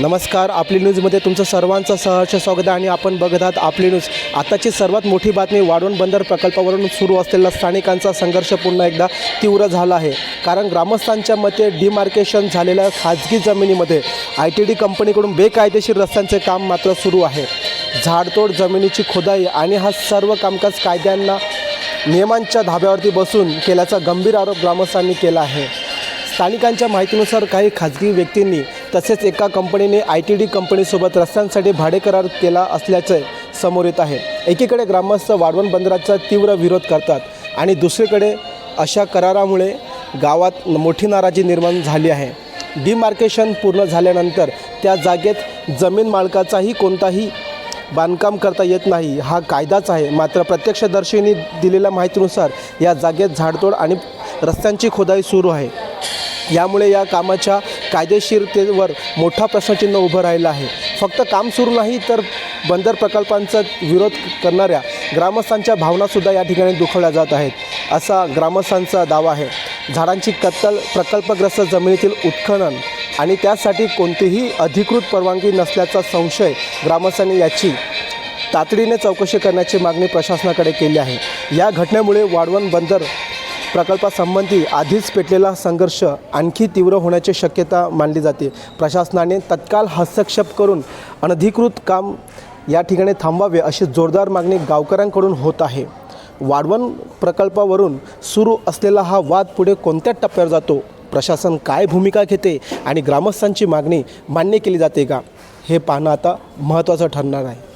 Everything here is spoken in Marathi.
नमस्कार आपली न्यूजमध्ये तुमचं सर्वांचं सहर्ष स्वागत आहे आणि आपण बघत आहात आपली न्यूज. आताची सर्वात मोठी बातमी वाढवण बंदर प्रकल्पावरून सुरू असलेला स्थानिकांचा संघर्ष पुन्हा एकदा तीव्र झाला आहे. कारण ग्रामस्थांच्या मते डिमार्केशन झालेल्या खाजगी जमिनीमध्ये आय टी डी कंपनीकडून बेकायदेशीर रस्त्यांचे काम मात्र सुरू आहे. झाडतोड जमिनीची खोदाई आणि हा सर्व कामकाज कायद्यांना नियमांच्या धाब्यावरती बसून केल्याचा गंभीर आरोप ग्रामस्थांनी केला आहे. स्थानिकांच्या माहितीनुसार काही खाजगी व्यक्तींनी तसेच एका कंपनीने आय टी डी कंपनीसोबत रस्त्यांसाठी भाडे करार केला असल्याचे समोर येत आहे. एकीकडे ग्रामस्थ वाढवण बंदराचा तीव्र विरोध करतात आणि दुसरीकडे अशा करारामुळे गावात मोठी नाराजी निर्माण झाली आहे. डिमार्केशन पूर्ण झाल्यानंतर त्या जागेत जमीन मालकाचाही कोणताही बांधकाम करता येत नाही. हा कायदाच आहे. मात्र प्रत्यक्षदर्शींनी दिलेल्या माहितीनुसार या जागेत झाडतोड आणि रस्त्यांची खोदाई सुरू आहे. यामुळे या कामाच्या कायदेशीरतेवर मोठा प्रश्नचिन्ह उभं राहिलं आहे. फक्त काम सुरू नाही तर बंदर प्रकल्पांचा विरोध करणाऱ्या ग्रामस्थांच्या भावनासुद्धा या ठिकाणी दुखवल्या जात आहेत. असा ग्रामस्थांचा दावा आहे. झाडांची कत्तल प्रकल्पग्रस्त जमिनीतील उत्खनन आणि त्यासाठी कोणतीही अधिकृत परवानगी नसल्याचा संशय ग्रामस्थांनी याची तातडीने चौकशी करण्याची मागणी प्रशासनाकडे केली आहे. या घटनेमुळे वाढवण बंदर प्रकल्पासंबंधी आधीच पेटलेला संघर्ष आणखी तीव्र होण्याची शक्यता मानली जाते. प्रशासनाने तत्काळ हस्तक्षेप करून अनधिकृत काम या ठिकाणी थांबवावे अशी जोरदार मागणी गावकऱ्यांकडून होत आहे. वाढवण प्रकल्पावरून सुरू असलेला हा वाद पुढे कोणत्या टप्प्यावर जातो? प्रशासन काय भूमिका घेते आणि ग्रामस्थांची मागणी मान्य केली जाते का? हे पाहणं आता महत्त्वाचं ठरणार आहे.